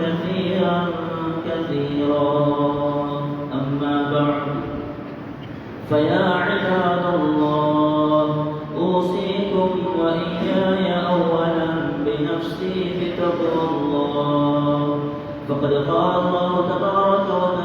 كثيرا كثيرا. أما بعد فيا عباد الله أوصيكم وإياي أولا بنفسي بتقوى الله. فقد قال الله تبارك وتعالى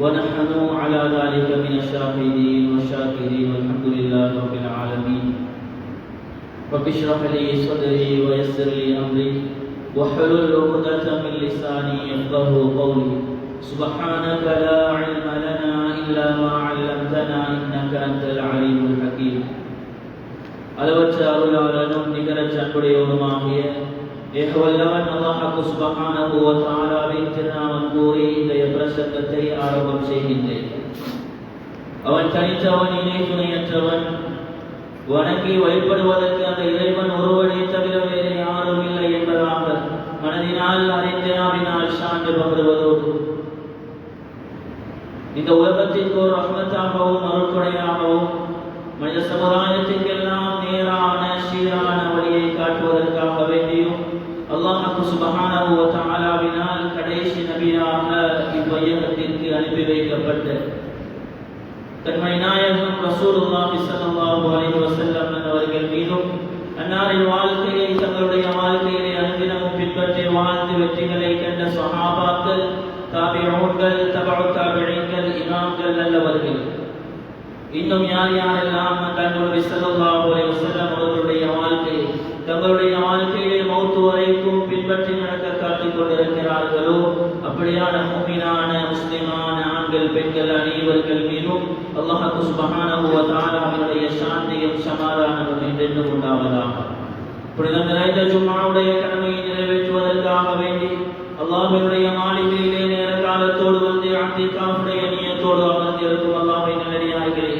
ونحن على ذلك من الشاهدين والشاكرين والحمد لله رب العالمين رب اشرح لي صدري ويسر لي امري واحلل عقدة من لساني يفقه قولي سبحانك لا علم لنا الا ما علمتنا انك انت العليم الحكيم அளவற்ற அருளாளனும் நிகரற்ற அன்புடையவனுமாகிய ஏகவல்லவன் அல்லாஹு சுபஹானஹு வ தஆலாவின் திருநாமம் கூறி இந்த பிரசங்கத்தை ஆரம்பம் செய்கின்றேன். அவன் தனித்தவன் இணை துணையற்றவன். வணங்கி வழிபடுவதற்கு அந்த இறைவன் ஒருவனை தவிர வேறு யாரும் இல்லை என்பதாக மனதினால் அறிந்தனாவினால் சான்று பகருவதோடு இந்த உலகத்திற்கு ஒரு ரஹ்மத்தாகவும் அருள்குடையாகவும் மனித சமுதாயத்திற்கெல்லாம் நேரான சீரான அல்லாஹு சுபஹானஹு கடைசி நபியாக இவ்வையகத்திற்கு அனுப்பி வைக்கப்பட்ட. தன்மை நாயகம் ரசூலுல்லாஹி ஸல்லல்லாஹு அலைஹி வஸல்லம் அவர்கள் மீதும் அன்னாரின் வாழ்க்கையை தங்களுடைய வாழ்க்கையிலே அனுதினமும் பின்பற்றி வாழ்ந்து வெற்றிகளை கண்ட சஹாபாக்கள் தாபிஊன்கள் தபஉ தாபிஈன்கள் இமாம்கள் நல்லவர்கள். இன்னும் யார் யாரெல்லாம் தங்களுடைய ஸல்லல்லாஹு அலைஹி வஸல்லம் அவர்களுடைய தங்களுடைய வாழ்க்கையிலே மௌத்து வரைக்கும் பின்பற்றி நடக்க காட்டிக் கொண்டிருக்கிறார்களோ? அப்படியான மூமினான முஸ்லிமான ஆண்கள் பெண்கள் அனைவர்கள் மீதும் அல்லாஹு சுப்ஹானஹு வ தஆலாவினுடைய சாந்தியும் சமாதானமும் என்றென்றும் உண்டாவதாக. புனிதம் நிறைந்த ஜும்மாவுடைய கடமையை நிறைவேற்றுவதற்காக வேண்டி அல்லாஹினுடைய மாளிகையிலே நேர காலத்தோடு வந்து அந்திகாவுடைய நியத்தோடு அமர்ந்திருக்கும் அல்லாஹ்வை நல்லடியார்களே.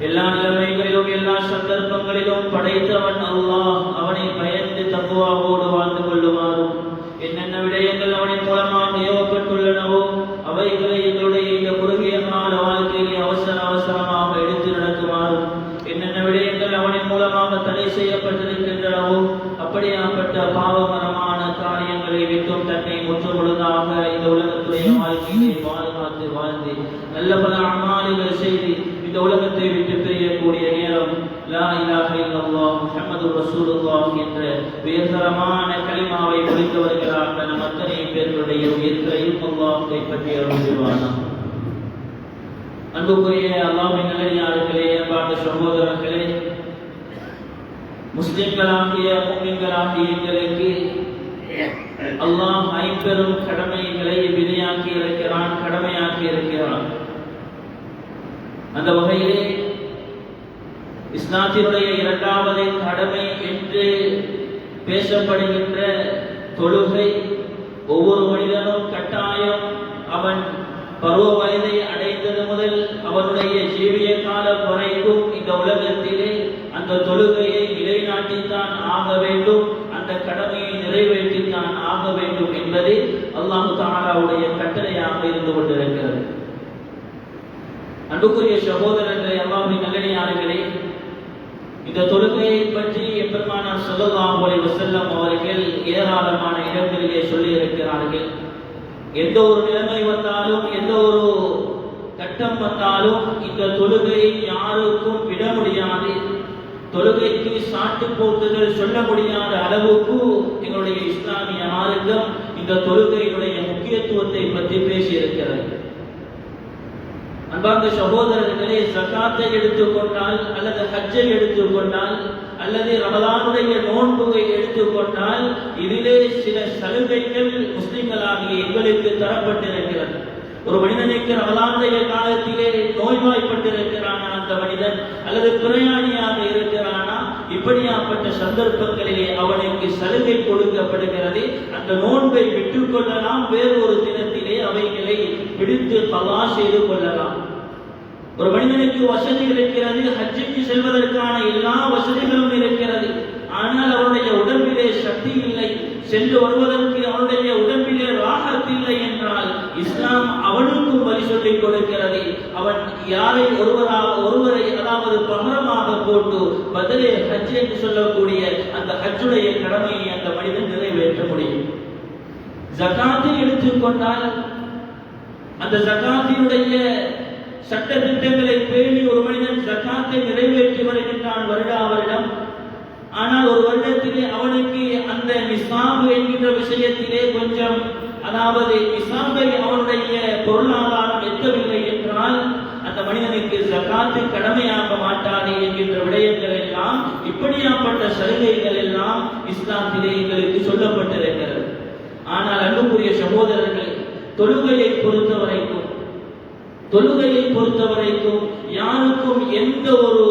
எல்லா நிலைமைகளிலும் எல்லா சந்தர்ப்பங்களிலும் படைத்தவன் அல்லாஹ். அவனை பயந்து தக்குவாவோடு அன்புக்குரிய அல்லாஹ்வின் நல்லடியார்களே அன்பார்ந்த சகோதரர்களே முஸ்லிம்களாகிய முஸ்லிம்களாகிய எங்களுக்கு அல்லாஹ் ஐம்பெரும் கடமைகளை வினையாக்கி இருக்கிறான் கடமையாக்கி இருக்கிறான். அந்த வகையிலே இஸ்லாத்தினுடைய இரண்டாவது கடமை என்று பேசப்படுகின்ற தொழுகை ஒவ்வொரு மனிதனும் கட்டாயம் அவன் பருவ வயதை அடைந்தது முதல் அவருடைய ஜீவிய காலம் வரைக்கும் இந்த உலகத்திலே அந்த தொழுகையை நிலைநாட்டித்தான் ஆக வேண்டும் அந்த கடமையை நிறைவேற்றித்தான் ஆக வேண்டும் என்பது அல்லாஹு தாலாவுடைய கட்டளையாக இருந்து கொண்டிருக்கிறது. அன்புக்குரிய சகோதரர்களை அல்லாஹின் நல்லடியார்களே இந்த தொழுகையை பற்றி எப்பெருமானார் சொல்லலாம் செல்லம் அவர்கள் ஏராளமான இடங்களிலே சொல்லி இருக்கிறார்கள் எந்த ஒரு நிலைமை வந்தாலும் எந்த ஒரு கட்டம் வந்தாலும் இந்த தொழுகையை யாருக்கும் விட முடியாது. தொழுகைக்கு சாட்டு போக்குகள் சொல்ல முடியாத அளவுக்கு எங்களுடைய இஸ்லாமிய மார்க்கம் இந்த தொழுகையினுடைய முக்கியத்துவத்தை பற்றி பேசியிருக்கிறது. அந்த அன்பார்ந்த சகோதரர்களே சக்காத்தை எடுத்துக்கொண்டால் அல்லது ஹஜ்ஜை எடுத்துக்கொண்டால் அல்லது ரமதானுடைய நோன்புவை எடுத்துக்கொண்டால் இதிலே சில சலுகைகள் முஸ்லிம்களாகிய எங்களுக்கு தரப்பட்டிருக்கிறது. ஒரு மனிதனுக்கு ரமலானுடைய காலத்திலே நோய்வாய்ப்பட்டிருக்கிறானா அந்த மனிதன்? அல்லது பிரயாணியாக இருக்கிறானா? இப்படியாப்பட்ட சந்தர்ப்பங்களிலே அவனுக்கு சலுகை கொடுக்கப்படுகிறது. அந்த நோன்பை விட்டுக் கொள்ளலாம் ஒரு தினத்திலே அவைகளை பிடித்து பலா செய்து கொள்ளலாம். ஒரு மனிதனுக்கு வசதி இருக்கிறது. ஹஜ்ஜுக்கு செல்வதற்கான எல்லா வசதிகளும் இருக்கிறது. ஆனால் அவனுடைய உடம்பிலே சக்தி இல்லை. சென்று வருவதற்கு அவனுடைய உடல் ராகத் என்றால் இஸ்லாம் அவனுக்கும் வழி சொல்லிக் கொடுக்கிறது. அவன் யாரை ஒருவராக ஒருவரை அதாவது பகரமாக போட்டு பதிலே ஹஜ் என்று சொல்லக்கூடிய அந்த ஹஜ்ஜுடைய கடமையை அந்த மனிதன் நிறைவேற்ற முடியும். ஜகாத்தை எடுத்துக்கொண்டால் அந்த ஜகாத்தினுடைய சட்ட திட்டங்களை பேணி ஒரு மனிதன் ஜக்காத்தை நிறைவேற்றி வருகின்றான் வருடா வருடம். ஆனால் ஒரு வருடத்திலே அவனுக்கு அந்த நிசாபு என்கின்ற விஷயத்திலே கொஞ்சம் அதாவது நிசாபை அவனுடைய பொருளாதாரம் எட்டவில்லை என்றால் அந்த மனிதனுக்கு ஜக்காத்து கடமையாக மாட்டானே என்கின்ற விடயங்கள் எல்லாம் இப்படியாப்பட்ட சலுகைகள் எல்லாம் இஸ்லாத்திலே எங்களுக்கு சொல்லப்பட்டிருக்கிறது. ஆனால் அன்புக்குரிய சகோதரர்களை தொழுகையை பொறுத்த வரைக்கும் தொழுகையை பொறுத்த வரைக்கும் யாருக்கும் எந்த ஒரு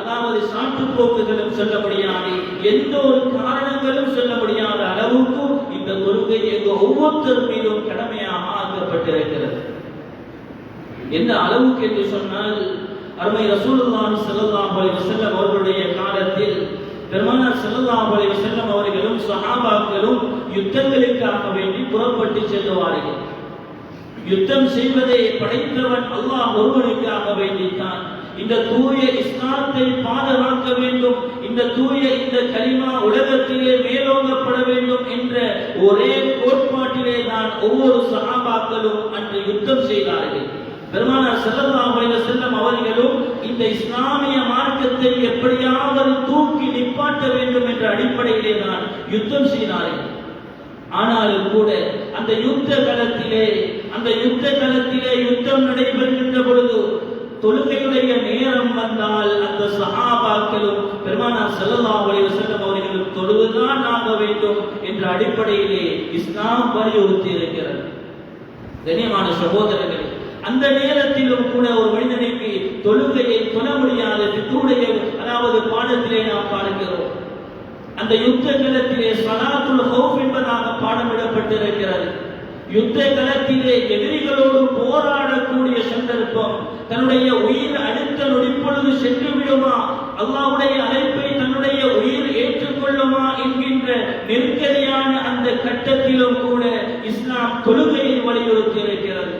அதாவது சாட்டுப்போக்குகளும் சொல்ல முடியாது எந்த ஒரு காரணங்களும் சொல்ல முடியாத அளவுக்கு தொழுகை எங்க ஒவ்வொருத்தர் மீதும் கடமையாக ஆக்கப்பட்டிருக்கிறது. எந்த அளவுக்கு என்று சொன்னால் அருமை ரசூலுல்லாஹி ஸல்லல்லாஹு அலைஹி வஸல்லம் அவர்களுடைய காலத்தில் பெருமானார் ஸல்லல்லாஹு அலைஹி வஸல்லம் அவர்களும் சஹாபாக்களும் யுத்தங்களுக்காக வேண்டி புறப்பட்டு செல்லுவார்கள். யுத்தம் செய்வதை படைத்தவன் அல்லாஹ் ஒருவனுக்காக வேண்டித்தான். இந்த தூய இஸ்லாத்தை பாதுகாக்க வேண்டும். இந்த தூய இந்த கலிமா உலகத்திலே மேலோங்கப்பட வேண்டும் என்ற ஒரே கோட்பாட்டிலே தான் ஒவ்வொரு சகாபாக்களும் அன்று யுத்தம் செய்தார்கள். பெருமானார் ஸல்லல்லாஹு செல்லும் அவர்களும் இந்த இஸ்லாமிய மார்க்கத்தை எப்படியாவது தூக்கி நிப்பாட்ட வேண்டும் என்ற அடிப்படையிலே தான் யுத்தம் செய்தார்கள். ஆனாலும் கூட அந்த யுத்த களத்திலே அந்த யுத்த களத்திலே யுத்தம் நடைபெறுகின்ற பொழுது தொழுகையுடைய நேரம் வந்தால் அந்த சஹாபாக்களும் பெருமானார் செல்லல்லா அலைஹி வஸல்லம் அவர்களும் தொழுதுதான் ஆக வேண்டும் என்ற அடிப்படையிலே இஸ்லாம் வலியுறுத்தி இருக்கிறது. கண்ணியமான சகோதரர்களே அந்த நேரத்திலும் கூட ஒரு மனிதனுக்கு தொழுகையை தொழ முடியாத பித்துடைய அதாவது பாடத்திலே நாம் பார்க்கிறோம். அந்த யுத்த களத்திலே சலாத்துல் ஹவுப் என்பதாக பாடமிடப்பட்டிருக்கிறது. யுத்த களத்திலே எதிரிகளோடு போராடக்கூடிய சந்தர்ப்பம் தன்னுடைய உயிர் அடுத்த நொடிப்பொழுது சென்று விடுமா அல்லாவுடைய அழைப்பை தன்னுடைய உயிர் ஏற்றுக்கொள்ளுமா என்கின்ற நெருக்கடியான அந்த கட்டத்திலும் கூட இஸ்லாம் தொழுகையை வலியுறுத்தி இருக்கிறது.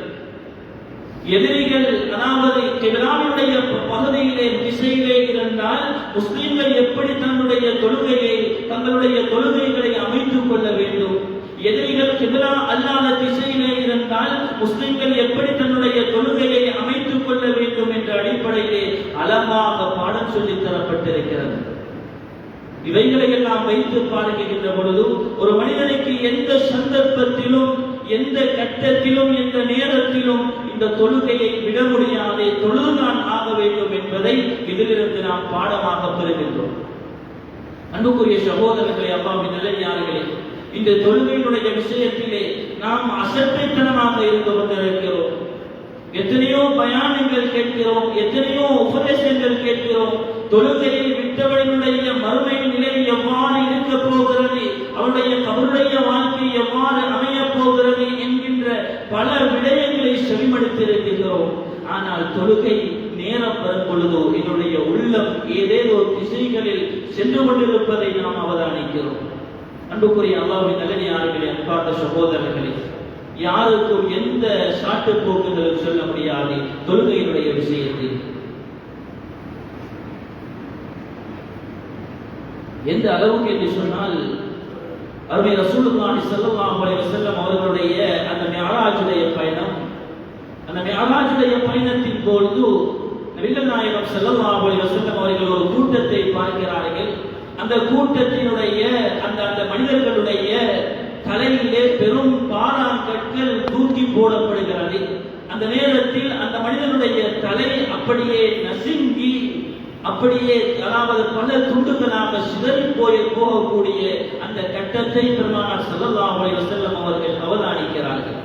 எதிரிகள் அதாவது கிபிலாவினுடைய பகுதியிலே திசையிலே இருந்தால் முஸ்லிம்கள் எப்படி தன்னுடைய தொழுகையை தங்களுடைய தொழுகைகளை அமைத்துக் கொள்ள வேண்டும்? எதிரிகள் எதிராக அல்லாத திசையிலே இருந்தால் முஸ்லிம்கள் எப்படி தன்னுடைய தொழுகையை அமைத்துக் கொள்ள வேண்டும் என்ற அடிப்படையிலே அழகாக பாடம் சொல்லித் தரப்பட்டிருக்கிறது. இவைகளை எல்லாம் வைத்து பார்க்கின்ற பொழுது ஒரு மனிதனுக்கு எந்த சந்தர்ப்பத்திலும் எந்த கட்டத்திலும் எந்த நேரத்திலும் இந்த தொழுகையை விட முடியாது தொழுதுதான் ஆக வேண்டும் என்பதை இதிலிருந்து நாம் பாடமாக பெறுகின்றோம். அன்புக்குரிய சகோதரர்களை அப்பா நிலையாளர்களே இந்த தொழுகையினுடைய விஷயத்திலே நாம் அசட்டைத்தனமாக இருந்து கொண்டிருக்கிறோம். எத்தனையோ பயானங்கள் கேட்கிறோம் எத்தனையோ உபதேசங்கள் கேட்கிறோம். தொழுகையை விட்டவனுடைய மறுமை நிலை எவ்வாறு இருக்க போகிறது அவருடைய கபருடைய வாழ்க்கை எவ்வாறு அமைய போகிறது என்கின்ற பல விடயங்களை செவிமடுத்திருக்கின்றோம். ஆனால் தொழுகை நேரம் வரும் பொழுதோ என்னுடைய உள்ளம் ஏதேதோ திசைகளில் சென்று கொண்டிருப்பதை நாம் அவதானிக்கிறோம். அன்புக்குரிய அல்லாவின் நல்லடியார்களே அன்பார்ந்த சகோதரர்களே யாருக்கும் எந்த சாட்டு போக்குகளும் சொல்ல முடியாது. தொழுகையினுடைய விஷயத்தில். எந்த அளவுக்கு என்று சொன்னால் அருமை ரசூலுல்லாஹி ஸல்லல்லாஹு அலைஹி வஸல்லம் அவர்களுடைய அந்த மிஅராஜுடைய பயணம் அந்த மிஅராஜுடைய பயணத்தின் பொழுது நபிகள் நாயகம் ஸல்லல்லாஹு அலைஹி வஸல்லம் அவர்கள் ஒரு கூட்டத்தை பார்க்கிறார்கள். அந்த கூட்டத்தினுடைய அந்த அந்த மனிதர்களுடைய தலையிலே பெரும் பாராங்கற்கள் தூக்கி போடப்படுகிறது. அந்த நேரத்தில் அந்த மனிதனுடைய தலை அப்படியே நசுங்கி அப்படியே அதாவது பல துண்டுகளாக சிதறி போய் போகக்கூடிய அந்த கட்டத்தை பெருமானார் ஸல்லல்லாஹு செல்லம் அவர்கள் அவதானிக்கிறார்கள்.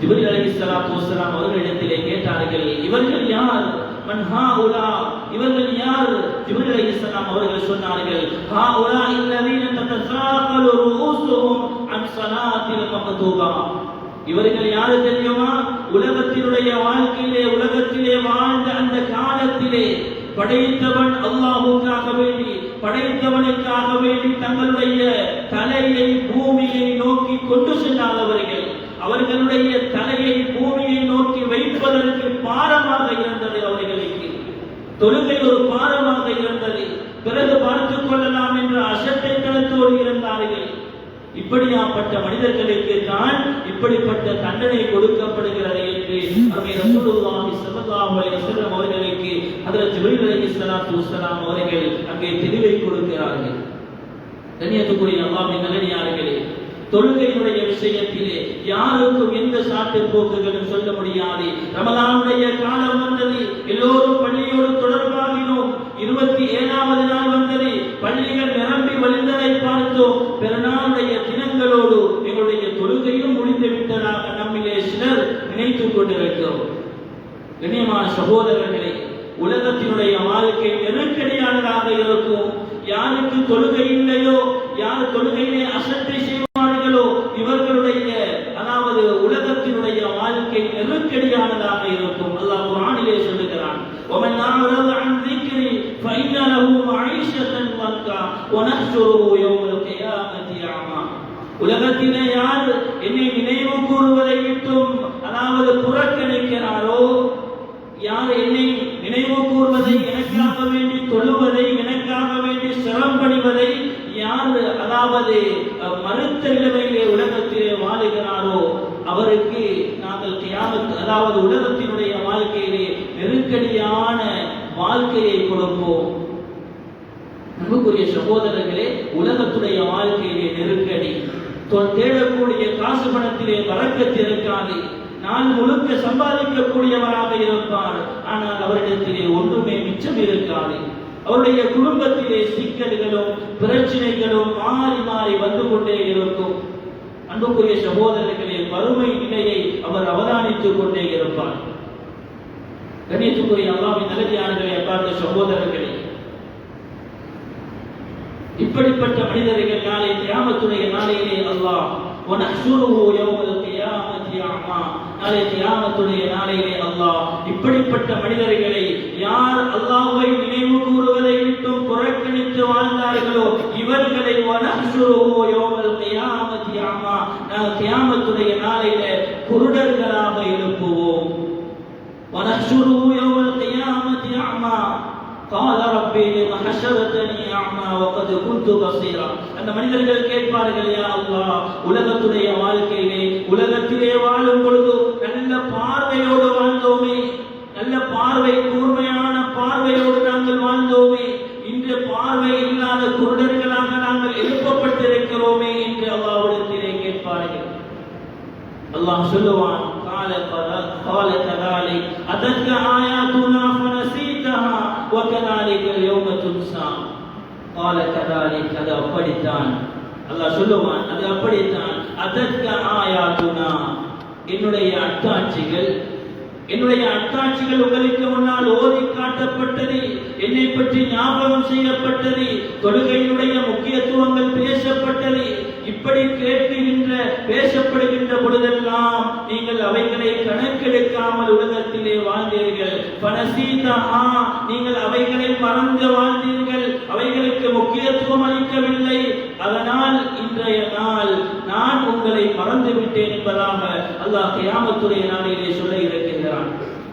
ஜிப்ரீல் அலைஹிஸ்ஸலாத்து வஸ்ஸலாம் அவர்களிடத்திலே கேட்டார்கள் இவர்கள் யார்? மன் ஹாஉலா இவர்கள் யார்? ஜிப்ரீல் அலைஹிஸ்ஸலாம் அவர்கள் சொன்னார்கள் ஹா ஹாஉலா இல்லதீன ததசாகலு ரூஸுஹும் அன் ஸலாத்தில் மக்தூபா. இவர்கள் யாரு தெரியுமா? உலகத்தினுடைய வாழ்க்கையிலே உலகத்திலே வாழ்ந்த அந்த காலத்திலே படைத்தவன் அல்லாஹுக்காக வேண்டி படைத்தவனுக்காக வேண்டி தங்களுடைய தலையை பூமியை நோக்கி கொண்டு செல்லாதவர்கள் அவர்களுடைய தலையை பூமியை நோக்கி வைப்பதற்கு பாரமாக இருந்தது அவர்களுக்கு தொழுகை ஒரு பாரமாக இருந்தது. பிறகு பார்த்துக் கொள்ளலாம் என்ற அசட்டை கணத்தோடு இருந்தார்கள் இப்படியாப்பட்ட மனிதர்களுக்கு தான் இப்படிப்பட்ட தண்டனை கொடுக்கப்படுகிறது என்று அருமை ரசூலுல்லாஹி ஸல்லல்லாஹு அலைஹி வஸல்லம் அவர்களுக்கு ஹஜ்ரத் ஜிப்ரீல் அலைஹிஸ்ஸலாத்து வஸ்ஸலாம் அவர்கள் அங்கே தெளிவை கொடுக்கிறார்கள். கண்ணியத்துக்குரிய அல்லாஹ்வின் நல்லடியார்களே தொழுகையுடைய விஷயத்திலே யாருக்கும் எந்த சாட்டு போக்குகளும் சொல்ல முடியாது. ரமலானுடைய காலம் வந்தது எல்லோரும் பள்ளியோடு தொடர்பாகினோம். இருபத்தி ஏழாவது நாள் வந்தது. பள்ளிகள் நிரம்பி வழிந்ததை பார்த்தோம். பிறநாளுடைய தினங்களோடு எங்களுடைய தொழுகையும் முடிந்து விட்டதாக நம்மிலே சிலர் நினைத்துக் கொண்டிருக்கிறோம். கண்ணியமான சகோதரர்களே உலகத்தினுடைய வாழ்க்கை நெருக்கடியானதாக இருக்கும். யாருக்கு தொழுகை இல்லையோ யார் தொழுகையிலே அசட்டை செய்வார்களோ யார் என்னை நினைவு கூறுவதை எனக்காக வேண்டி தொழுவதை எனக்காக வேண்டி சிரம் பணிவதை யார் அதாவது அஹ், உலகத்திலே வாழுகிறாரோ அவருக்கு நாங்கள் கியாமத் அதாவது உலகத்தினுடைய வாழ்க்கையிலே நெருக்கடியான வாழ்க்கையை கொடுப்போம். அன்புக்குரிய சகோதரர்களே உலகத்துடைய வாழ்க்கையிலே நெருக்கடி. தொ- தேடக்கூடிய காசு பணத்திலே வரக்கத்து இருக்காது நான் முழுக்க சம்பாதிக்கக்கூடியவராக இருப்பார் ஆனால் அவரிடத்திலே ஒன்றுமே மிச்சம் இருக்காது. அவருடைய குடும்பத்திலே சிக்கல்களும் பிரச்சனைகளும் மாறி மாறி வந்து கொண்டே இருக்கும். அன்புக்குரிய சகோதரர்களே வறுமை நிலையை அவர் அவதானித்துக் கொண்டே இருப்பார். கணியத்துக்குரிய அல்லாவின் நல்லதியானங்களை பார்த்த சகோதரர்களே இப்படிப்பட்ட மனிதர்கள் நாளை கிராமத்துடைய நாளையிலே அல்லாஹ் ஒனஹ்ஷுருஹு யௌமல் கியாமத்தி அமா நாளை கியாமத்துடைய நாளையிலே அல்லாஹ் இப்படிப்பட்ட மனிதர்களை யார் அல்லாஹ்வை நினைவு கூறுவதை விட்டும் புறக்கணித்து வாழ்ந்தார்களோ இவர்களை ஒனஹ்ஷுருஹு யௌமல் கியாமத்தி அமா நாங்கள் கியாமத்துடைய நாளையிலே குருடர்களாக எழுப்புவோம் ஒனஹ்ஷுருஹு யௌமல் கியாமத்தி قال ربي لم حشرتني أعمى وقد كنت بصيرا அந்த மனிதர்கள் கேட்பார்கள் யா அல்லாஹ் உலகத்துடைய வாழ்க்கையிலே உலகத்திலே வாழும் பொழுது நல்ல பார்வையோடு வாழ்ந்தோமே நல்ல பார்வை கூர்மையான பார்வையோடு நாங்கள் வாழ்ந்தோமே இன்று பார்வை இல்லாத குருடர்களாக நாங்கள் எழுப்பப்பட்டிருக்கிறோமே என்று அல்லாஹ்விடத்திலே கேட்பார்கள் அல்லாஹ் சொல்லுவான் قال قال كذلك أتتك آياتنا فنسيتها وكذلك اليوم تنسى قال كذلك அது அப்படித்தான் அல்லாஹ் சொல்லுவான் அது அப்படித்தான் அதற்க ஆயாத்துனா என்னுடைய அத்தாட்சிகள் என்னுடைய அத்தாட்சிகள் உங்களுக்கு முன்னால் ஓதி காட்டப்பட்டது. என்னை பற்றி ஞாபகம் செய்யப்பட்டது. தொழுகையினுடைய முக்கியத்துவங்கள் பேசப்பட்டது. இப்படி கேட்கின்ற பேசப்படுகின்ற பொழுதெல்லாம் நீங்கள் அவைகளை கணக்கெடுக்காமல் உலகத்திலே வாழ்ந்தீர்கள். பனசீதா நீங்கள் அவைகளை மறந்து வாழ்ந்தீர்கள். அவைகளுக்கு முக்கியத்துவம் அளிக்கவில்லை. அதனால் இன்றைய நாள் உங்களை மறந்து விட்டேன் என்பதாக அல்லாஹ் கியாமத்துடைய நாளிலே சொல்ல இருக்கின்றான்.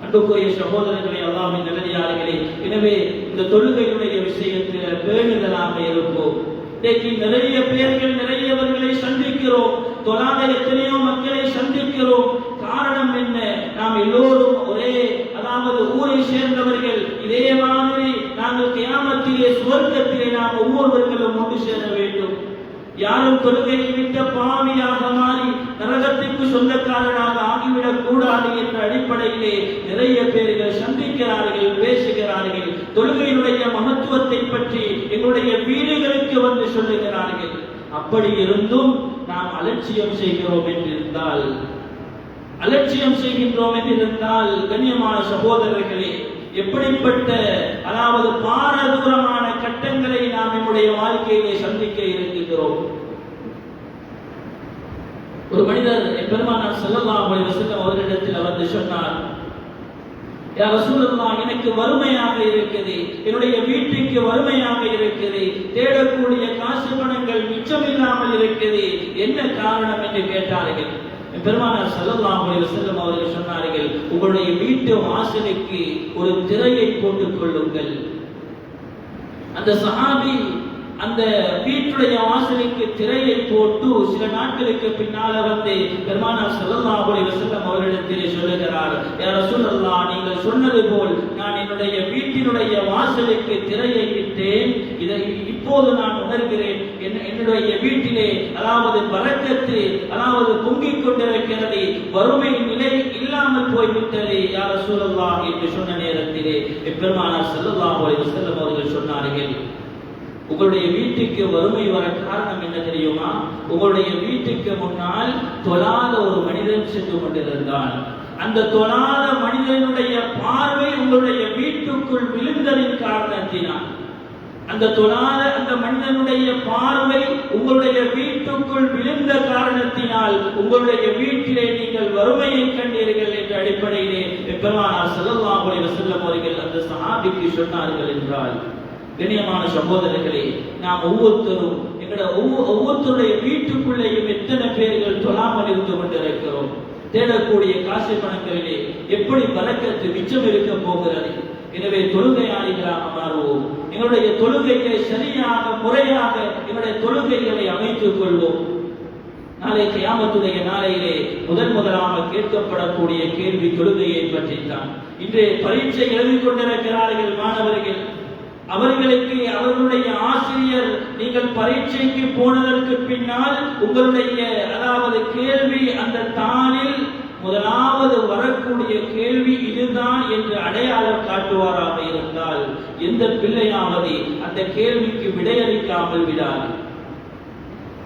அன்புக்குரிய சகோதரர்களை அல்லாஹ்வின் நல்லடியார்களே எனவே இந்த தொழுகையுடைய விஷயத்தில் பேணுதலாக இருப்போம். இன்றைக்கு நிறைய பேர்கள் நிறையவர்களை சந்திக்கிறோம். தொழாத எத்தனையோ மக்களை சந்திக்கிறோம். காரணம் என்ன? நாம் எல்லோரும் ஒரே அதாவது ஊரை சேர்ந்தவர்கள். இதே மாதிரி நாங்கள் கியாமத்திலே சுவர்க்கத்திலே நாம் ஒவ்வொருவர்களும் ஒன்று சேர வேண்டும். யாரும் தொழுகையை விட்ட பாவியாக மாறி நரகத்திற்கு சொந்தக்காரனாக ஆகிவிடக் கூடாது என்ற அடிப்படையிலே நிறைய பேர்கள் சந்திக்கிறார்கள் பேசுகிறார்கள். தொழுகையினுடைய மகத்துவத்தை பற்றி எங்களுடைய வீடுகளுக்கு வந்து சொல்லுகிறார்கள். அப்படி இருந்தும் நாம் அலட்சியம் செய்கிறோம் என்றிருந்தால் அலட்சியம் செய்கின்றோம் என்றிருந்தால் கண்ணியமான சகோதரர்களே எப்படிப்பட்ட அதாவது பாரதூரமான கட்டங்களை நாம் நம்முடைய வாழ்க்கையிலே சந்திக்க இருக்கின்றோம். ஒரு மனிதர் என் பெருமானார் ஸல்லல்லாஹு அலைஹி வஸல்லம் அவர்களிடத்தில் வந்து சொன்னார் எனக்கு வறுமையாக இருக்குது என்னுடைய வீட்டுக்கு வறுமையாக இருக்குது தேடக்கூடிய காசு பணங்கள் மிச்சமில்லாமல் இருக்குது என்ன காரணம்? என்று கேட்டார்கள். என் பெருமானார் ஸல்லல்லாஹு அலைஹி வஸல்லம் அவர்கள் சொன்னார்கள் உங்களுடைய வீட்டு வாசலுக்கு ஒரு திரையை போட்டுக் கொள்ளுங்கள். அந்த சஹாபி அந்த வீட்டுடைய வாசலுக்கு திரையை போட்டு சில நாட்களுக்கு பின்னால வந்து பெருமானா ஸல்லல்லாஹு அலைஹி வஸல்லம் அவரிடத்திலே சொல்லுகிறார் யார சொல்லலாம் நீங்கள் சொன்னது போல் நான் என்னுடைய வீட்டினுடைய வாசலுக்கு திரையை விட்டேன். இதை இப்போது நான் உணர்கிறேன். என்ன- என்னுடைய வீட்டிலே அதாவது பறக்கத்து அதாவது பொங்கிக் கொண்டிருக்கிறது வறுமை நிலை இல்லாமல் போய்விட்டதே யார சூழல்லா என்று சொன்ன நேரத்திலே எப்பெருமானார் ஸல்லல்லாஹு அலைஹி வஸல்லம் அவர்கள் சொன்னார்கள் உங்களுடைய வீட்டுக்கு வறுமை வர காரணம் என்ன தெரியுமா? உங்களுடைய வீட்டுக்கு முன்னால் தொழாத ஒரு மனிதன் சென்று கொண்டிருந்தான். அந்த தொழாத மனிதனுடைய பார்வை உங்களுடைய வீட்டுக்குள் விழுந்ததின் காரணத்தினால் அந்த தொழாத அந்த மனிதனுடைய பார்வை உங்களுடைய வீட்டுக்குள் விழுந்த காரணத்தினால் உங்களுடைய வீட்டிலே நீங்கள் வறுமையை கண்டீர்கள் என்ற அடிப்படையிலே பெருமானார் ஸல்லல்லாஹு அலைஹி வஸல்லம் அவர்கள் அந்த சஹாபிக்கு சொன்னார்கள் என்றால் கண்ணியமான சகோதரர்களே நாம் ஒவ்வொருத்தரும் எங்களோட ஒவ்வொருத்தருடைய வீட்டுக்குள்ளேயும் எத்தனை பேர்கள் தொழாமல் இருந்து கொண்டிருக்கிறோம்? தேடக்கூடிய காசு பணங்களிலே எப்படி பறக்கத்து மிச்சம் இருக்க போகிறது? எனவே தொழுகையாளிகளாக மாறுவோம். எங்களுடைய தொழுகைகளை சரியாக முறையாக எங்களுடைய தொழுகைகளை அமைத்துக் கொள்வோம். நாளை கியாமத்துடைய நாளையிலே முதன் முதலாக கேட்கப்படக்கூடிய கேள்வி தொழுகையை பற்றித்தான். இன்று பரீட்சை எழுதிக் கொண்டிருக்கிறார்கள் மாணவர்கள். அவர்களுக்கு அவர்களுடைய ஆசிரியர் நீங்கள் பரீட்சைக்கு போனதற்கு பின்னால் உங்களுடைய அதாவது கேள்வி அந்த தாளில் முதலாவது வரக்கூடிய கேள்வி இதுதான் என்று அடையாளம் காட்டுவாராக இருந்தால் எந்த பிள்ளையாவது அந்த கேள்விக்கு விடையளிக்காமல் விடாது.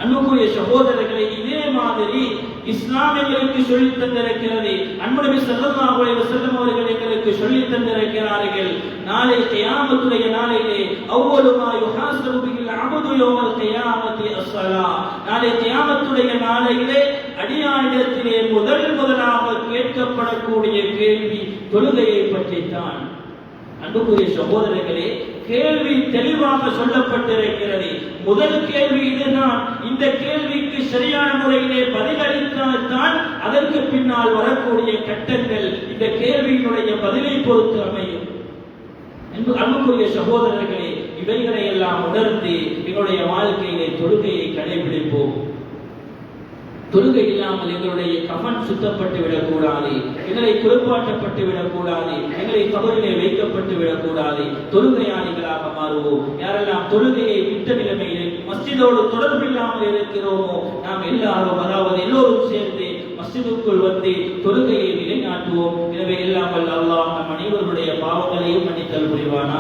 அன்புக்குரிய சகோதரர்களை இதே மாதிரி இஸ்லாம் எங்களுக்கு சொல்லித் தந்திருக்கிறது. அன்புடைய செல்லம் அலைஹி வஸல்லம் அவர்கள் எங்களுக்கு சொல்லி தந்திருக்கிறார்கள். நாளை கியாமத்துடைய நாளிலே அவ்வளவு மா யுஹாஸபு பில் அப்து யௌமல் கியாமத்தி அஸ்ஸலா. நாளை கியாமத்துடைய நாளிலே அடியானிடத்திலே முதல் முதலாக கேட்கப்படக்கூடிய கேள்வி தொழுகையை பற்றித்தான். அன்புக்குரிய சகோதரர்களே கேள்வி தெளிவாக சொல்லப்பட்டிருக்கிறது. முதல் கேள்வி இதுதான். இந்த கேள்வி சரியான முறையிலே பதிலளித்தால்தான் அதற்கு பின்னால் வரக்கூடிய கட்டங்கள் இந்த கேள்வியினுடைய பதிலை பொறுத்து அமையும். என்று அன்புக்குரிய சகோதரர்களே இவைகளை எல்லாம் உணர்ந்து என்னுடைய வாழ்க்கையிலே தொழுகையை கடைபிடிப்போம். தொழுகை இல்லாமல் எங்களுடைய கமன் சுத்தப்பட்டு விடக்கூடாது. எங்களை குளிப்பாட்டப்பட்டு விடக்கூடாது. எங்களை கபரிலே வைக்கப்பட்டு விடக்கூடாது. தொழுகையாளிகளாக மாறுவோம். யாரெல்லாம் தொழுகையை விட்ட நிலைமையில் மஸ்ஜிதோடு தொடர்பில்லாமல் இருக்கிறோமோ நாம் எல்லாரும் அதாவது எல்லோரும் சேர்ந்து மஸ்ஜிதுக்குள் வந்து தொழுகையை நிலைநாட்டுவோம். எனவே எல்லாம் அல்லாஹ் நம் அனைவருடைய பாவங்களையும் மன்னித்தல் புரிவானா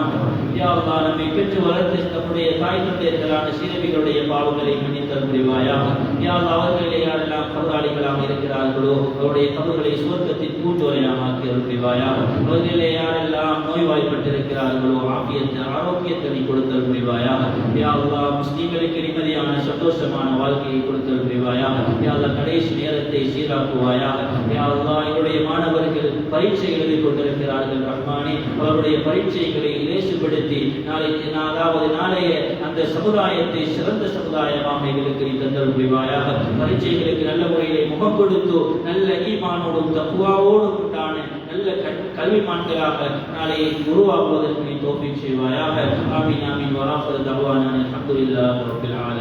நம்மை பெற்று வளர்த்து நம்முடைய தாய் தந்தையர்களான சீரவிகளுடைய பாவங்களை மன்னித்தல் புரிவாயாக யார் அல்லாஹ் யாரெல்லாம் கபராளிகளாக இருக்கிறார்களோ அவருடைய கபர்களை சுவர்க்கத்தின் பூஞ்சோலையாக ஆக்கியல் புரிவாயாக. அவர்களிலே யாரெல்லாம் நோய்வாய்ப்பட்டிருக்கிறார்களோ ஆபியத்தை ஆரோக்கியத்தை நீ கொடுத்தல் புரிவாயாக. யா முஸ்லீம்களுக்கு நிம்மதியான சந்தோஷமான வாழ்க்கையை கொடுத்தல் புரிவாயாக. யா கடைசி நேரத்தை சீராக்குவாயாக. யா என்னுடைய மாணவர்கள் பரீட்சை எழுதி கொண்டிருக்கிறார்கள் ரஹ்மானே. அவருடைய பரீட்சைகளை இலேசுபடுத்தி நாளை அதாவது நாளைய அந்த சமுதாயத்தை சிறந்த சமுதாயமாக எங்களுக்கு நீ தந்தல் புரிவாயாக பரீட்சைகளுக்கு நல்ல முறையிலே முகம் கொடுத்து நல்ல ஈமானோடும் தப்புவாவோடும் உண்டான நல்ல கல்- கல்விமான்களாக நாளை உருவாக்குவதற்கு நீ தோப்பி செய்வாயாக. ஆமீன் ஆமீன். வராஃபர் தவானான். அப்துல்லா ரப்பில் ஆலமீன்.